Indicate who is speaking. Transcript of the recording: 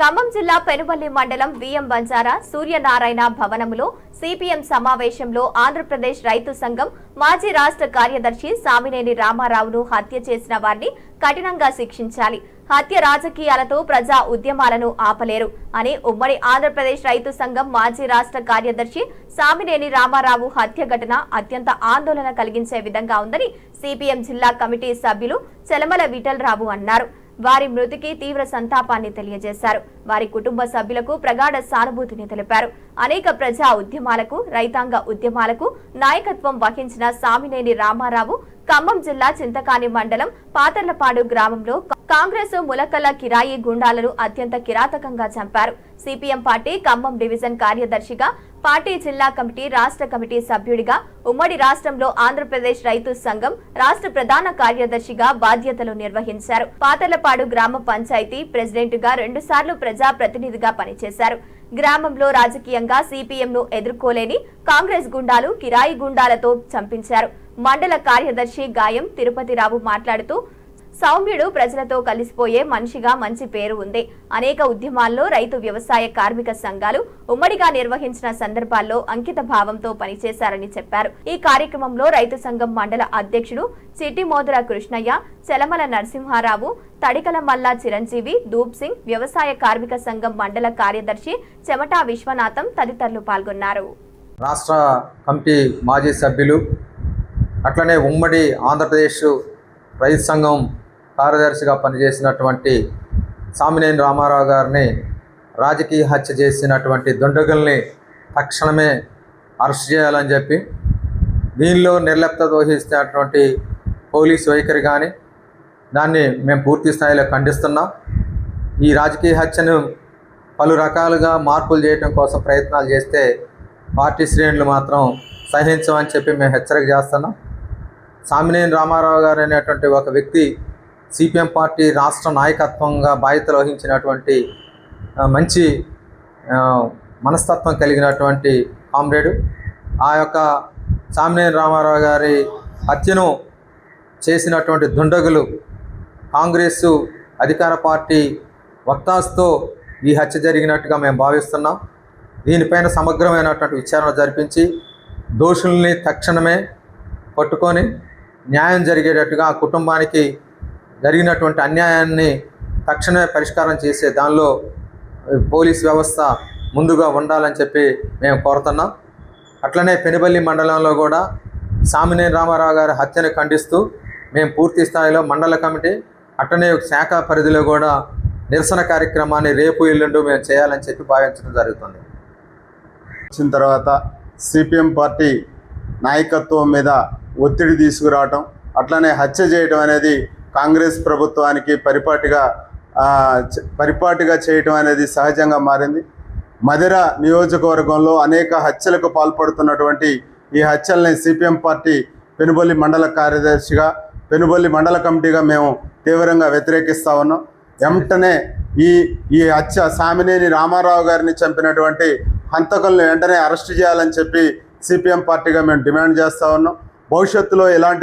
Speaker 1: ఖమ్మం జిల్లా పెనుపల్లి మండలం విఎం బంజారా సూర్యనారాయణ భవనములో సిపిఎం సమావేశంలో ఆంధ్రప్రదేశ్ రైతు సంఘం మాజీ రాష్ట్ర కార్యదర్శి సామినేని రామారావును హత్య చేసిన వారిని కఠినంగా శిక్షించాలి. హత్య రాజకీయాలతో ప్రజా ఉద్యమాలను ఆపలేరు అని ఉమ్మడి ఆంధ్రప్రదేశ్ రైతు సంఘం మాజీ రాష్ట్ర కార్యదర్శి సామినేని రామారావు హత్య ఘటన అత్యంత ఆందోళన కలిగించే విధంగా ఉందని సిపిఎం జిల్లా కమిటీ సభ్యులు చెలమల విఠలరావు అన్నారు. వారి మృతికి తీవ్ర సంతాపాన్ని తెలియజేశారు. వారి కుటుంబ సభ్యులకు ప్రగాఢ సానుభూతిని తెలిపారు. అనేక ప్రజా ఉద్యమాలకు రైతాంగ ఉద్యమాలకు నాయకత్వం వహించిన సామినేని రామారావు ఖమ్మం జిల్లా చింతకాని మండలం పాతర్లపాడు గ్రామంలో కాంగ్రెస్ ములకల కిరాయి గుండాలను అత్యంత కిరాతకంగా చంపారు. సిపిఎం పార్టీ ఖమ్మం డివిజన్ కార్యదర్శిగా పార్టీ జిల్లా కమిటీ రాష్ట్ర కమిటీ సభ్యుడిగా ఉమ్మడి రాష్ట్రంలో ఆంధ్రప్రదేశ్ రైతు సంఘం రాష్ట్ర ప్రధాన కార్యదర్శిగా బాధ్యతలు నిర్వహించారు. పాతలపాడు గ్రామ పంచాయతీ ప్రెసిడెంట్గా రెండుసార్లు ప్రజా ప్రతినిధిగా పనిచేశారు. గ్రామంలో రాజకీయంగా సిపిఎం ను ఎదుర్కోలేని కాంగ్రెస్ గుండాలు కిరాయి గుండాలతో చంపించారు. మండల కార్యదర్శి గాయం తిరుపతిరావు మాట్లాడుతూ సౌమ్యుడు ప్రజలతో కలిసిపోయే మనిషిగా మంచి పేరు ఉంది. అనేక ఉద్యమాల్లో రైతు వ్యవసాయ కార్మిక సంఘాలు ఉమ్మడిగా నిర్వహించిన సందర్భాల్లో అంకిత భావంతో పనిచేశారని చెప్పారు. ఈ కార్యక్రమంలో రైతు సంఘం మండల అధ్యక్షుడు చిట్టిమోదుర కృష్ణయ్య చెలమల నరసింహారావు తడికల మల్లా చిరంజీవి దూప్ సింగ్ వ్యవసాయ కార్మిక సంఘం మండల కార్యదర్శి చెమటా విశ్వనాథం తదితరులు పాల్గొన్నారు.
Speaker 2: రాష్ట్ర కమిటీ మాజీ సభ్యులు అట్లనే ఉమ్మడి ఆంధ్రప్రదేశ్ రైతు సంఘం కార్యదర్శిగా పనిచేసినటువంటి సామినేని రామారావు గారిని రాజకీయ హత్య చేసినటువంటి దుండగుల్ని తక్షణమే అరెస్ట్ చేయాలని చెప్పి దీనిలో నిర్లిప్త దోహిస్తున్నటువంటి పోలీస్ వైఖరి కానీ దాన్ని మేము పూర్తి స్థాయిలో ఖండిస్తున్నాం. ఈ రాజకీయ హత్యను పలు రకాలుగా మార్పులు చేయడం కోసం ప్రయత్నాలు చేస్తే పార్టీ శ్రేణులు మాత్రం సహించమని చెప్పి మేము హెచ్చరిక చేస్తున్నాం. సామినేని రామారావు గారు అనేటువంటి ఒక వ్యక్తి సిపిఎం పార్టీ రాష్ట్ర నాయకత్వంగా బాధ్యతలు వహించినటువంటి మంచి మనస్తత్వం కలిగినటువంటి కామ్రేడు. ఆ యొక్క సామినేని రామారావు గారి హత్యను చేసినటువంటి దుండగులు కాంగ్రెస్ అధికార పార్టీ వక్తాస్తో ఈ హత్య జరిగినట్టుగా మేము భావిస్తున్నాం. దీనిపైన సమగ్రమైనటువంటి విచారణ జరిపించి దోషుల్ని తక్షణమే పట్టుకొని న్యాయం జరిగేటట్టుగా ఆ కుటుంబానికి జరిగినటువంటి అన్యాయాన్ని తక్షణమే పరిష్కారం చేసే దానిలో పోలీస్ వ్యవస్థ ముందుగా ఉండాలని చెప్పి మేము కోరుతున్నాం. అట్లనే పెనుబల్లి మండలంలో కూడా సామినేని రామారావు గారి హత్యను ఖండిస్తూ మేము పూర్తి స్థాయిలో మండల కమిటీ అట్లనే శాఖ పరిధిలో కూడా నిరసన కార్యక్రమాన్ని రేపు ఎల్లుండు మేము చేయాలని చెప్పి భావించడం జరుగుతుంది.
Speaker 3: వచ్చిన తర్వాత సిపిఎం పార్టీ నాయకత్వం మీద ఒత్తిడి తీసుకురావటం అట్లనే హత్య చేయడం అనేది కాంగ్రెస్ ప్రభుత్వానికి పరిపాటిగా పరిపాటిగా చేయటం అనేది సహజంగా మారింది. మధిర నియోజకవర్గంలో అనేక హత్యలకు పాల్పడుతున్నటువంటి ఈ హత్యల్ని సిపిఎం పార్టీ పెనుబల్లి మండల కార్యదర్శిగా పెనుబల్లి మండల కమిటీగా మేము తీవ్రంగా వ్యతిరేకిస్తా ఉన్నాం. వెంటనే ఈ ఈ హత్య సామినేని రామారావు గారిని చంపినటువంటి హంతకులను వెంటనే అరెస్ట్ చేయాలని చెప్పి సిపిఎం పార్టీగా మేము డిమాండ్ చేస్తా ఉన్నాం. భవిష్యత్తులో ఇలాంటి